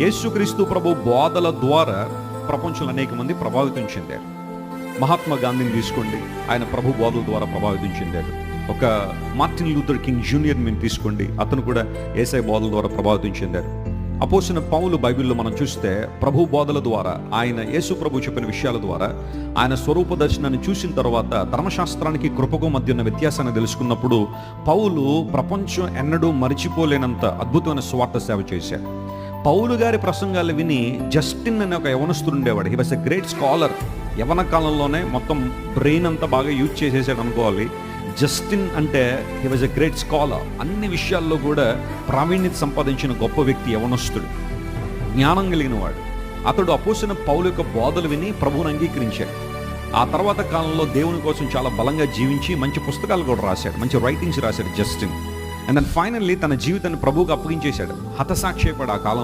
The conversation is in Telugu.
యేసుక్రీస్తు ప్రభు బోధల ద్వారా ప్రపంచంలో అనేక మంది ప్రభావితం చెందారు. మహాత్మా గాంధీని తీసుకోండి. ఆయన ప్రభు బోధల ద్వారా ప్రభావితం చెందారు. ఒక మార్టిన్ లూథర్ కింగ్ జూనియర్ మీరు తీసుకోండి. అతను కూడా ఏసై బోధల ద్వారా ప్రభావితం చెందారు. అపోసిన పౌలు బైబిల్లో మనం చూస్తే ప్రభు బోధల ద్వారా ఆయన యేసు ప్రభు చెప్పిన విషయాల ద్వారా ఆయన స్వరూప దర్శనాన్ని చూసిన తర్వాత ధర్మశాస్త్రానికి కృపకు మధ్య ఉన్న వ్యత్యాసాన్ని తెలుసుకున్నప్పుడు పౌలు ప్రపంచం ఎన్నడూ మరిచిపోలేనంత అద్భుతమైన స్వార్థ సేవ చేశారు. పౌలు గారి ప్రసంగాలు విని జస్టిన్ అనే ఒక యవనస్తుడు ఉండేవాడు. He was a great scholar యవన కాలంలోనే మొత్తం బ్రెయిన్ అంతా బాగా యూజ్ చేసేసాడు అనుకోవాలి. జస్టిన్ అంటే he was a great scholar అన్ని విషయాల్లో కూడా ప్రావీణ్యత సంపాదించిన గొప్ప వ్యక్తి యవనస్తుడు. జ్ఞానం కలిగిన వాడు అతడు అపోసిన పౌలు యొక్క బోధలు విని ప్రభువుని అంగీకరించాడు. ఆ తర్వాత కాలంలో దేవుని కోసం చాలా బలంగా జీవించి మంచి పుస్తకాలు కూడా రాశాడు. మంచి రైటింగ్స్ రాశాడు జస్టిన్. అండ్ దెన్ ఫైనల్లీ తన జీవితాన్ని ప్రభువుకు అప్పగించేశాడు. హతసాక్షిపడి ఆ కాలం